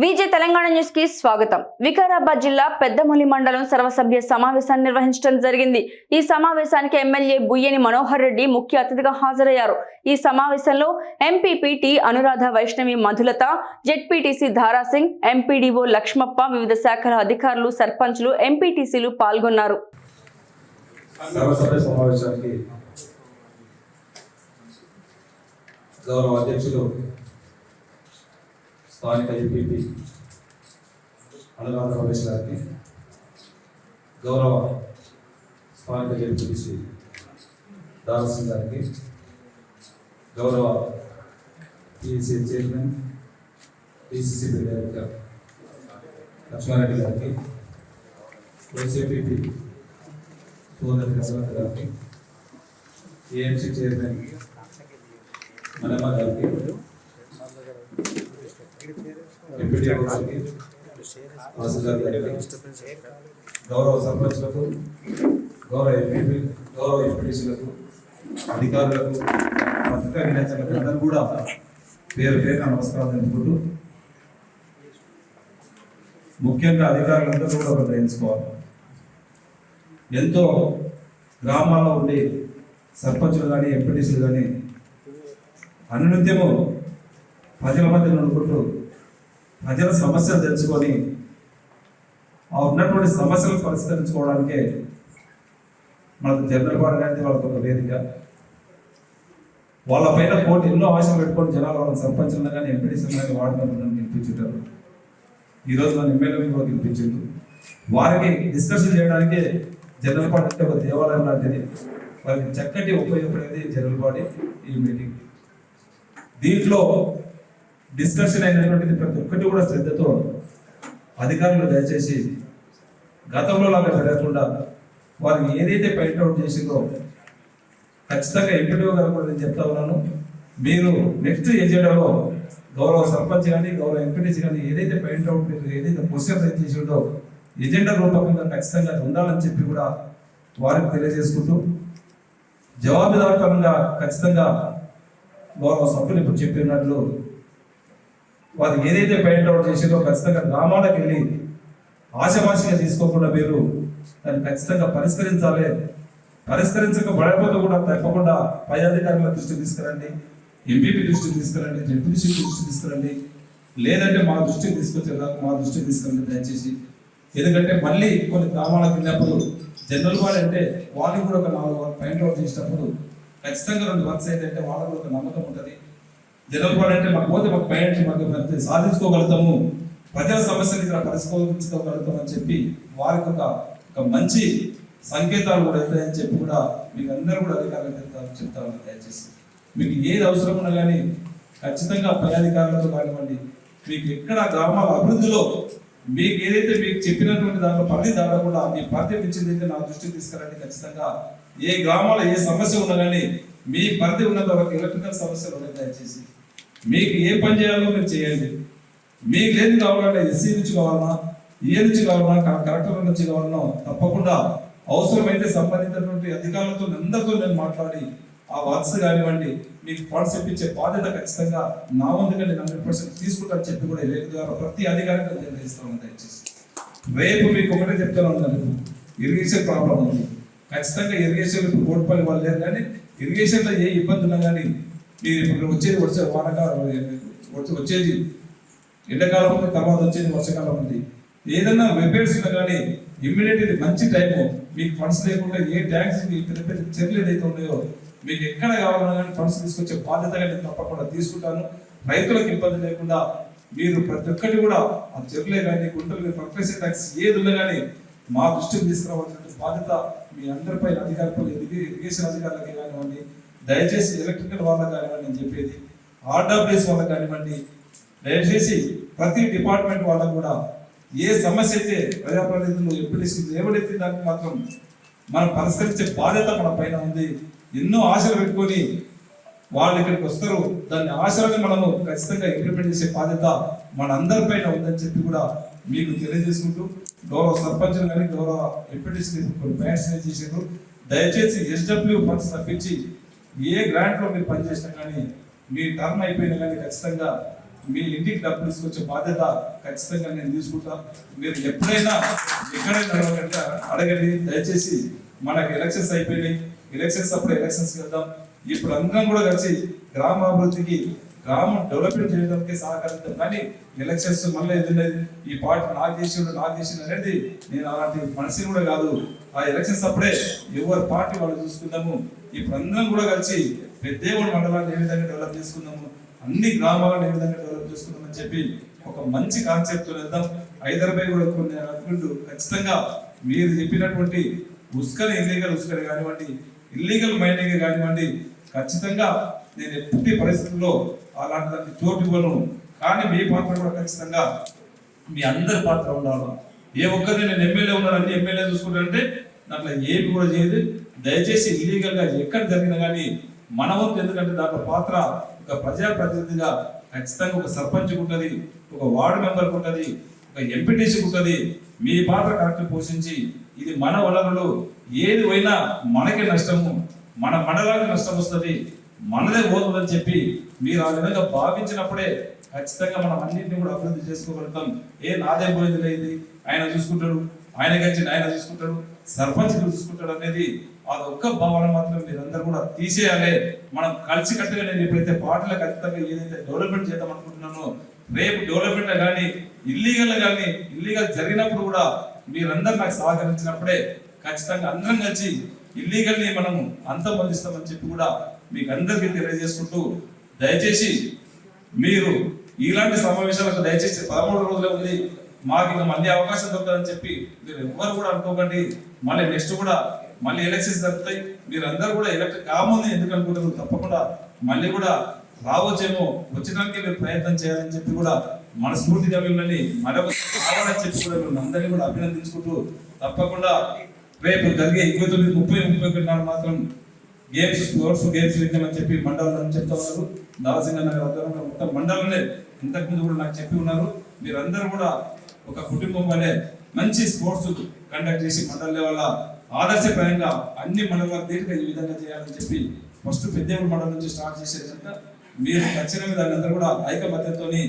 VJ Telangana న్యూస్కి స్వాగతం. వికారాబాద్ జిల్లా పెద్దమొలి మండలం సర్వసభ్య సమావేశాన్ని నిర్వహించడం జరిగింది. ఈ సమావేశానికి ఎమ్మెల్యే బుయ్యని మనోహర్ రెడ్డి ముఖ్య అతిథిగా హాజరయ్యారు. ఈ సమావేశంలో ఎంపీపీటి అనురాధ వైష్ణవి మధులత జెడ్పీటీసీ ధారాసింగ్ ఎంపీడీఓ లక్ష్మప్ప వివిధ శాఖల అధికారులు సర్పంచ్లు ఎంపీటీసీలు పాల్గొన్నారు. సమావేశానికి గౌరవ అధ్యక్షులు స్థానిక ఎంపీపీ అనురాధ రమేష్ గారికి గౌరవ స్థానిక జడ్పీటీసీ దారసింగ్ గారికి గౌరవ PSC chairman PCCB director Lakshmareddy గారికి ఏసీపీపీ సోదరి రమణ గారికి ఏఎంసీ చైర్మన్ మనమ్మ గారికి గారికి తహసీల్దార్ గారికి గౌరవ సర్పంచ్లకు గౌరవ ఎంపీ గౌరవ ఎంపీటీసీలకు అధికారులకు పత్రికా విలేకరులకు అందరూ కూడా పేరు పేరు నమస్కారం అనుకుంటూ ముఖ్యంగా అధికారులందరూ కూడా ఒకటి గ్రహించుకోవాలి ఎంతో గ్రామాల్లో ఉండే సర్పంచులు కానీ ఎంపీటీసీలు కానీ అనునిత్యము ప్రజల మధ్య నడుపుకుంటూ ప్రజల సమస్యలు తెలుసుకొని ఆ ఉన్నటువంటి సమస్యలు పరిష్కరించుకోవడానికే మనకు జనరల్ అనేది వాళ్ళకు ఒక వేదిక. వాళ్ళ పైన పోటీ ఎన్నో ఆశలు పెట్టుకొని జనాలు వాళ్ళని సర్పంచులను కానీ ఎంపీటీసీలు కానీ వాడినప్పుడు నన్ను గెలిపించుంటారు ఈరోజు నన్ను ఎమ్మెల్యే కూడా గెలిపించింది వారికి డిస్కషన్ చేయడానికి జనరల్ బాడీ అంటే ఒక దేవాలయం లాంటిది. వారికి చక్కటి ఉపయోగపడేది జనరల్ బాడీ ఈ మీటింగ్. దీంట్లో డిస్కషన్ అయినటువంటిది ప్రతి ఒక్కటి కూడా శ్రద్ధతో అధికారులు దయచేసి గతంలో లాగా జరగకుండా వారు ఏదైతే పాయింట్ అవుట్ చేసిందో ఖచ్చితంగా ఎంపీడీఓ గారు కూడా నేను చెప్తా ఉన్నాను. మీరు నెక్స్ట్ ఎజెండాలో గౌరవ సర్పంచ్ కానీ గౌరవ ఎంపీటీసీ కానీ ఏదైతే పాయింట్ అవుట్ మీరు ఏదైతే క్వశ్చన్ రైజ్ చేసిందో ఎజెండా రూపకంగా ఖచ్చితంగా ఉండాలని చెప్పి కూడా వారికి తెలియజేసుకుంటూ జవాబుదారితనంగా ఖచ్చితంగా గౌరవ సభ్యులు ఇప్పుడు చెప్పినట్లు వారు ఏదైతే పాయింట్ అవుట్ చేసిందో ఖచ్చితంగా గ్రామాలకు వెళ్ళి ఆశమాషిగా తీసుకోకుండా మీరు దాన్ని ఖచ్చితంగా పరిష్కరించాలి. పరిష్కరించకపోతే కూడా తప్పకుండా పై అధికారుల దృష్టికి తీసుకురండి ఎంపీపీ దృష్టికి తీసుకురండి జడ్పీసీ దృష్టికి తీసుకురండి. లేదంటే మా దృష్టికి తీసుకొచ్చేదాకా మా దృష్టికి తీసుకురండి దయచేసి. ఎందుకంటే మళ్ళీ కొన్ని గ్రామాలకు వెళ్ళినప్పుడు జనరల్ వాడు అంటే వాళ్ళకి కూడా ఒక నాలుగు పాయింట్ అవుట్ చేసినప్పుడు ఖచ్చితంగా రెండు వర్క్స్ ఏంటంటే వాళ్ళకు ఒక నమ్మకం ఉంటుంది. జనరల్ మాకు పోతే మాకు పైన మాకు సాధించుకోగలుగుతాము. ప్రజల సమస్యలు ఇక్కడ పరిష్కరించుకోగలుగుతాం అని చెప్పి వారికి ఒక ఒక మంచి సంకేతాలు కూడా అని చెప్పి కూడా మీకు అందరూ కూడా అధికారులు చెప్తారు చెప్తా దయచేసి. మీకు ఏది అవసరం ఉన్నా కానీ ఖచ్చితంగా పై అధికారులతో కానివ్వండి మీకు ఎక్కడ గ్రామాల అభివృద్ధిలో మీకు ఏదైతే మీకు చెప్పినటువంటి దాంట్లో పరిధి దాటకుండా మీ పరిధి ఇచ్చింది అయితే నా దృష్టికి తీసుకురండి ఖచ్చితంగా ఏ గ్రామాల ఏ సమస్య ఉన్నా కానీ మీ పరిధి ఉన్నంత వరకు ఎలక్ట్రికల్ సమస్యలు ఉన్నాయి దయచేసి. మీకు ఏ పని చేయాలో మీరు చేయండి. మీకు ఏది కావాలంటే ఎస్సీ నుంచి కావాలన్నా ఏ నుంచి కావాలన్నా కలెక్టర్ నుంచి కావాలన్నా తప్పకుండా అవసరమైతే సంబంధించినటువంటి అధికారులతో అందరితో నేను మాట్లాడి ఆ వర్క్స్ కానివ్వండి మీకు ఫండ్స్ ఇప్పించే బాధ్యత ఖచ్చితంగా నా వంతుగా నేను హండ్రెడ్ పర్సెంట్ తీసుకుంటాను చెప్పి కూడా రేపు ద్వారా ప్రతి అధికారికి తెలియజేస్తాను దయచేసి. రేపు మీకు ఒకటే చెప్తాను ఉన్నాను ఇరిగేషన్ ప్రాబ్లం ఉంది. ఖచ్చితంగా ఇరిగేషన్ ఇప్పుడు కోటిపల్లి వాళ్ళు లేరు కానీ ఇరిగేషన్లో ఏ ఇబ్బంది ఉన్నా కానీ మీరు ఇప్పుడు వచ్చేది వచ్చే వానకాలం వచ్చేది ఎండాకాలం ఉంది తర్వాత వచ్చేది వర్షాకాలం ఉంది. ఏదన్నా రిపేర్స్ ఉన్నా కానీ ఇమ్మీడియట్ ఇది మంచి టైము మీకు ఫండ్స్ లేకుండా ఏ ట్యాక్స్ పెద్ద పెద్ద చర్యలు ఏదైతే ఉన్నాయో మీకు ఎక్కడ కావాలన్నా కానీ ఫండ్స్ తీసుకొచ్చే బాధ్యతగా నేను తప్పకుండా తీసుకుంటాను. రైతులకు ఇబ్బంది లేకుండా మీరు ప్రతి ఒక్కటి కూడా ఆ చెరువులే కానీ గుంటలు ప్రొఫెసర్ ట్యాక్స్ ఏది ఉన్నా కానీ మా దృష్టికి తీసుకురావాల్సిన బాధ్యత మీ అందరిపై అధికారులపై ఇరిగే- ఇరిగేషన్ అధికారులకి కానివ్వండి దయచేసి ఎలక్ట్రికల్ వాళ్ళకి కానివ్వండి నేను చెప్పేది ఆర్డబ్ల్యూఎస్ వాళ్ళకి కానివ్వండి దయచేసి ప్రతి డిపార్ట్మెంట్ వాళ్ళకు కూడా ఏ సమస్య అయితే ప్రజాప్రతినిధులు ఎంపీటీసీ ఏమడైతే దానికి మాత్రం మనం పరిష్కరించే బాధ్యత మన పైన ఉంది. ఎన్నో ఆశలు పెట్టుకొని వాళ్ళు ఇక్కడికి వస్తారు. దాన్ని ఆశలను మనము ఖచ్చితంగా ఇంప్లిమెంట్ చేసే బాధ్యత మనందరిపైన ఉందని చెప్పి కూడా మీకు తెలియజేసుకుంటూ గౌరవ సర్పంచులు కానీ గౌరవ ఎంపీటీసీ కొన్ని బ్యాంక్స్ చేసారు దయచేసి ఎస్డబ్ల్యూ ఫండ్స్ తప్పించి ఏ గ్రాంట్లో మీరు పనిచేసినా కానీ మీ టర్మ్ అయిపోయినా కానీ ఖచ్చితంగా మీ ఇంటికి డబ్బులు తీసుకొచ్చే బాధ్యత ఖచ్చితంగా నేను తీసుకుంటా. మీరు ఎప్పుడైనా ఎక్కడైనా అడగండి అడగండి. దయచేసి మనకి ఎలక్షన్స్ అయిపోయినాయి. ఎలక్షన్స్ అప్పుడు ఎలక్షన్స్ వెళ్దాం. ఇప్పుడు అందరం కూడా కలిసి గ్రామాభివృద్ధికి గ్రామం డెవలప్మెంట్ చేయడానికి సహకరిస్తాం కానీ ఎలక్షన్స్ మళ్ళీ ఎదున్నది ఈ పార్టీ నాకు చేసిండు నాకు చేసిండు అనేది నేను అలాంటి మనిషి కూడా కాదు. ఆ ఎలక్షన్స్ అప్పుడే ఎవరి పార్టీ వాళ్ళు చూసుకుందాము ఇప్పుడు అందరం కూడా కలిసి పెద్దేవుడు మండలాన్ని ఏ విధంగా డెవలప్ చేసుకుందాము అన్ని గ్రామాలను ఏ విధంగా డెవలప్ చేసుకుందామని చెప్పి ఒక మంచి కాన్సెప్ట్ వెళ్దాం. హైదరాబాద్ కూడా కొన్ని అనుకుంటూ ఖచ్చితంగా మీరు చెప్పినటువంటి ఉస్కని ఇల్లీగల్ ఉస్కని కానివ్వండి ఇల్లీగల్ మైనింగ్ కానివ్వండి ఖచ్చితంగా నేను ఎట్టి పరిస్థితుల్లో అలాంటి దానికి చోటు ఇవ్వను కానీ మీ పాత్ర కూడా ఖచ్చితంగా మీ అందరి పాత్ర ఉండాలి? ఏ ఒక్కరిని నేను ఎమ్మెల్యే ఉన్నాను అన్ని ఎమ్మెల్యే చూసుకుంటానంటే అట్లా ఏమి కూడా చేయదు. దయచేసి ఇల్లీగల్గా ఎక్కడ జరిగినా కానీ మన వంతు ఎందుకంటే దాంట్లో పాత్ర ఒక ప్రజాప్రతినిధిగా ఖచ్చితంగా ఒక సర్పంచ్ ఉంటుంది ఒక వార్డు మెంబర్ ఉంటుంది ఒక ఎంపీటీసీ ఉంటుంది. మీ పాత్ర కరెక్ట్ పోషించి ఇది మన వనరులు ఏది పోయినా మనకే నష్టము మన మండలానికి నష్టం వస్తుంది. మనదే పోతుందని చెప్పి మీరు ఆ విధంగా భావించినప్పుడే ఖచ్చితంగా మనం అన్నింటినీ కూడా అభివృద్ధి చేసుకోగలుగుతాం. ఏ నాదే పోయింది లేదు ఆయన చూసుకుంటాడు ఆయన గచ్చిన ఆయన చూసుకుంటాడు సర్పంచ్ చూసుకుంటాడు అనేది అది ఒక్క భావన మాత్రం మీరందరూ కూడా తీసేయాలి. మనం కలిసి కట్టుగా నేను ఎప్పుడైతే పాటలు ఖచ్చితంగా ఏదైతే డెవలప్మెంట్ చేద్దాం అనుకుంటున్నానో రేపు డెవలప్మెంట్ కానీ ఇల్లీగల్ కానీ ఇల్లీగల్ జరిగినప్పుడు కూడా మీరందరూ నాకు సహకరించినప్పుడే ఖచ్చితంగా అందరం కలిసి ఇల్లీగల్ని మనము అంతం అందిస్తామని చెప్పి కూడా మీకు అందరికీ తెలియజేసుకుంటూ దయచేసి మీరు ఇలాంటి సమావేశాలకు దయచేసి పదమూడు రోజులే ఉంది మాకు ఇంకా మళ్ళీ అవకాశం దొరుకుతుందని చెప్పి మీరు ఎవ్వరు కూడా అనుకోకండి. మళ్ళీ నెక్స్ట్ కూడా మళ్ళీ ఎలక్షన్స్ జరుగుతాయి. మీరు అందరూ కూడా ఎలక్ట్ కాముంది ఎందుకు అనుకుంటున్నారు? తప్పకుండా మళ్ళీ కూడా రావచ్చేమో వచ్చడానికి మీరు ప్రయత్నం చేయాలని చెప్పి కూడా మనస్ఫూర్తిగా మిమ్మల్ని మరొకసారి కావాలని చెప్పి కూడా మిమ్మల్ని అందరినీ కూడా అభినందించుకుంటూ తప్పకుండా రేపు జరిగే ఇరవై తొమ్మిది ముప్పై ముప్పై ఒకటి నాడు మాత్రం గేమ్స్ స్పోర్ట్స్ గేమ్స్ విద్యమని చెప్పి మండలం చెప్తా ఉన్నారు. దాసింగ నగర్ ఆధ్వర్యంలో మొత్తం మండలంలో ఇంతకుముందు కూడా నాకు చెప్పి ఉన్నారు. మీరందరూ కూడా ఒక కుటుంబం వలె మంచి స్పోర్ట్స్ కండక్ట్ చేసి మండల లెవెల్ ఆదర్శపరంగా అన్ని మండలాల తీరుగా ఈ విధంగా చేయాలని చెప్పి ఫస్ట్ పెద్దేవుడు మండలం నుంచి స్టార్ట్ చేసే కనుక మీరు ఖచ్చితంగా దాని అందరూ కూడా ఐకమత్యంతోని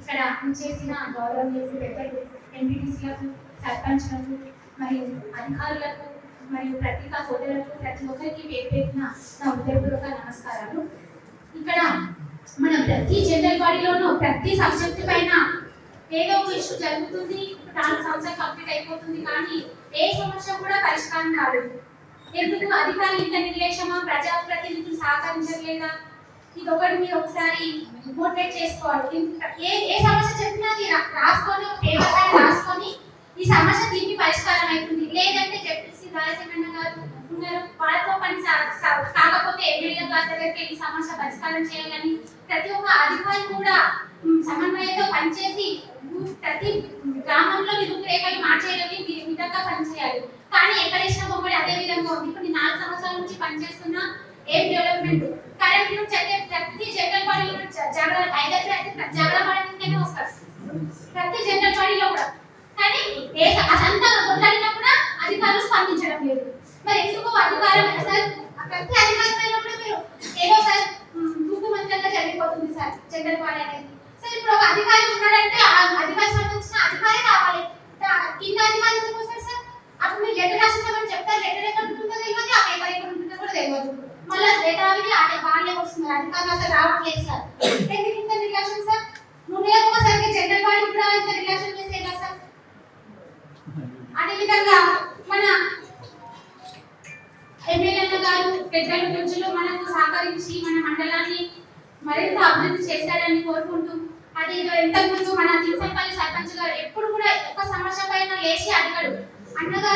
ఇక్కడ చేసిన గౌరవం చేసి పెద్దలు ఎంపీటీసీలకు సర్పంచ్లకు మరియు అధికారులకు మరియు ప్రతి సోదరులకు ప్రతి ఒక్కరికి పేరు పెట్టిన నా హృదయపూర్వక నమస్కారాలు. ఇక్కడ మన ప్రతి జనరల్ బాడీలోనూ ప్రతి సబ్జెక్ట్ పైన ఏదో ఒక ఇష్యూ జరుగుతుంది నాలుగు సంవత్సరాలు కంప్లీట్ అయిపోతుంది కానీ ఏ సమస్య కూడా పరిష్కారం కాలేదు ఎందుకు అధికారులు ఇంత నిర్లక్ష్యమా ప్రజాప్రతినిధులు సహకరించట్లేదా? ఇది ఒకటి మీరు ఒకసారి మోటివేట్ చేసుకోవాలి. ఏ ఏ సమస్య చెప్పినా అది రాసుకొని ఒక పేపర్ పైన రాసుకొని ఈ సమస్య దీనికి పరిష్కారం అవుతుంది. లేదంటే చెప్పేసి రాజశేఖరణ గారు ఉన్నారు వాళ్ళతో పని సా- కాకపోతే ఎమ్మెల్యే గారి దగ్గరికి ఈ సమస్య పరిష్కారం చేయాలని ప్రతి ఒక్క అధికారి కూడా సమన్వయంతో పనిచేసి ప్రతి గ్రామంలో రూపురేఖలు మార్చేయాలని విధంగా పనిచేయాలి కానీ ఎక్కడ ఇచ్చిన బొమ్మడి అదే విధంగా ఉంది ఇప్పుడు నేను నాలుగు సంవత్సరాల నుంచి పనిచేస్తున్న ఏం డెవలప్మెంట్ కరెంట్ నుంచి అయితే ప్రతి జనరల్ బాడీలో జాగ్రత్త ఐదర్ అయితే జాగ్రత్త పడడానికైనా వస్తారు ప్రతి జనరల్ బాడీలో కూడా కానీ ఏ అదంతా కొట్లాడినప్పుడు అధికారులు స్పందించడం లేదు. మరి ఎందుకు అధికారం సార్ ప్రతి అధికారం అయినప్పుడు మీరు ఏదో సార్ తూపు మంత్రంగా జరిగిపోతుంది సార్ జనరల్ అనేది. సార్ ఇప్పుడు ఒక అధికారి ఉన్నాడంటే ఆ అధికారి సంబంధించిన అధికారే కావాలి. కింద అధికారి ఎందుకు వస్తారు సార్? అప్పుడు మీరు లెటర్ రాసినామని చెప్తారు లెటర్ ఎక్కడ ఉంటుందో తెలియదు ఆ పేపర్ ఎక్కడ ఉంటుందో కూడా తెలియదు. మళ్ళీ లెటర్ అవి ఆడే వాళ్ళే వస్తున్నారు అధికారులు అసలు రావట్లేదు సార్.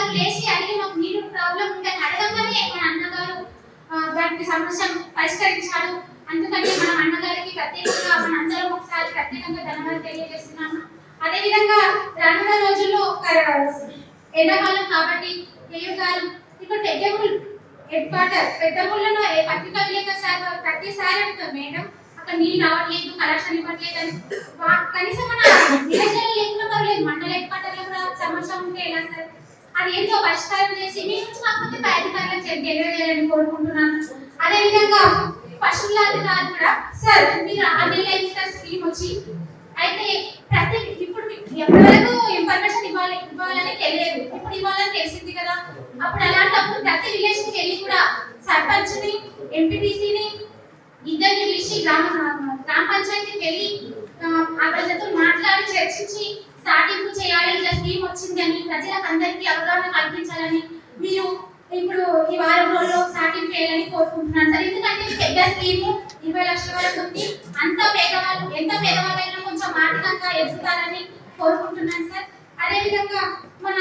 అన్నగారు లేచి అడిగి మాకు నీరు ప్రాబ్లం ఉందని అడగగానే మన అన్నగారు దానికి సమస్య పరిష్కరించాడు అందుకని మనం అన్నగారికి ప్రత్యేకంగా మన అందరం ఒకసారి ప్రత్యేకంగా ధన్యవాదాలు తెలియజేస్తున్నాను అదేవిధంగా రానున్న రోజుల్లో ఎండాకాలం కాబట్టి ఏయుగాలం ఇప్పుడు పెద్దముల్ హెడ్ క్వార్టర్ పెద్దముళ్ళలో ఏ పత్రికా విలేకరు సార్ ప్రతిసారి అంటారు మేడం అక్కడ నీళ్ళు రావట్లేదు కలెక్షన్ ఇవ్వట్లేదు అని వా- కనీసం మన లేకుండా పర్లేదు మండల హెడ్ క్వార్టర్లో కూడా సమస్య ఉంటే ఎలా సార్? అది ఏంటో పరిష్కారం చేసి మీ నుంచి మాకు పై తెలియజేయాలని కోరుకుంటున్నాను. అదే విధంగా పశువులాగా కాదు కూడా. సార్ మీరు అన్ని స్కీమ్ వచ్చి అయితే ప్రతి ఇప్పుడు మీకు ఎప్పటి ఇన్ఫర్మేషన్ ఇవ్వాలి ఇవ్వాలని తెలియదు. ఇప్పుడు ఇవ్వాలని తెలిసింది కదా. అప్పుడు అలాంటప్పుడు ప్రతి విలేజ్కి వెళ్ళి కూడా సర్పంచ్ని ఎంపీటీసీని ఇద్దరిని పిలిచి గ్రామ గ్రామ పంచాయతీకి వెళ్ళి ఆ ప్రజలతో మాట్లాడి చర్చించి సాటింపు చేయాలి ఇట్లా స్కీమ్ వచ్చిందని ప్రజలకు అందరికీ అవగాహన కల్పించాలని మీరు ఇప్పుడు ఈ వారం రోజుల్లో సాటింపు చేయాలని కోరుకుంటున్నాను సార్. ఎందుకంటే పెద్ద స్కీమ్ ఇరవై లక్షల వరకు ఉంది. అంత పేదవాళ్ళు ఎంత పేదవాళ్ళైనా కొంచెం ఆర్థికంగా ఎదుగుతారని కోరుకుంటున్నాను సార్. అదేవిధంగా మన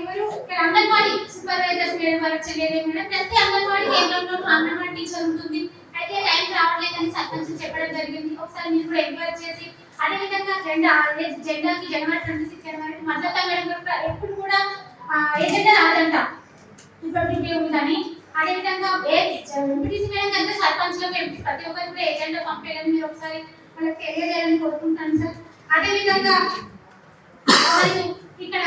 ఎవరు? ఇక్కడ అంగన్వాడీ సూపర్వైజర్స్ మేడం వారు చెల్లేదే మేడం. ప్రతి అంగన్వాడీ కేంద్రంలో అంగన్వాడీ టీచర్ ఉంటుంది. అయితే టైం రావట్లేదని సర్పంచ్ చెప్పడం జరిగింది. ఒకసారి మీరు కూడా ఎంక్వైరీ చేసి అదేవిధంగా జెండా అదే జెండాకి జనవరి ట్వంటీ సిక్స్ జనవరి మద్దతు మేడం ఎప్పుడు కూడా ఏజెండా రాదంట ఇప్పటికే ఉందని అదేవిధంగా ఎంపీటీసీ మేడం కంటే సర్పంచ్లకు ఎంపీ ప్రతి ఒక్కరు కూడా ఏజెండా పంపేయాలని మీరు ఒకసారి వాళ్ళకి తెలియజేయాలని కోరుకుంటాను సార్. అదేవిధంగా మరియు ఇక్కడ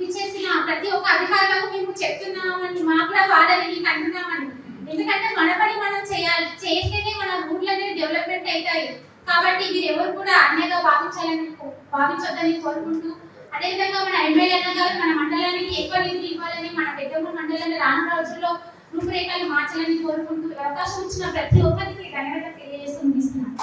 ఇచ్చేసిన ప్రతి ఒక్క అధికారులకు మేము చెప్తున్నామని మాకు కూడా బాధ మీకు అంటున్నామని ఎందుకంటే మన పని మనం చేయాలి చేస్తేనే మన ఊర్లు అనేది డెవలప్మెంట్ అవుతాయి కాబట్టి మీరు ఎవరు కూడా అన్యగా భావించాలని కో- భావించొద్దని కోరుకుంటూ అదేవిధంగా మన ఎమ్మెల్యే అన్న గారు మన మండలానికి ఎక్కువ నిధులు ఇవ్వాలని మన పెద్దమూరు మండలాన్ని రాను రోజుల్లో రూపురేఖలు మార్చాలని కోరుకుంటూ అవకాశం ఇచ్చిన ప్రతి ఒక్కరికి ధన్యవాదాలు తెలియజేస్తూ ముగిస్తున్నాను.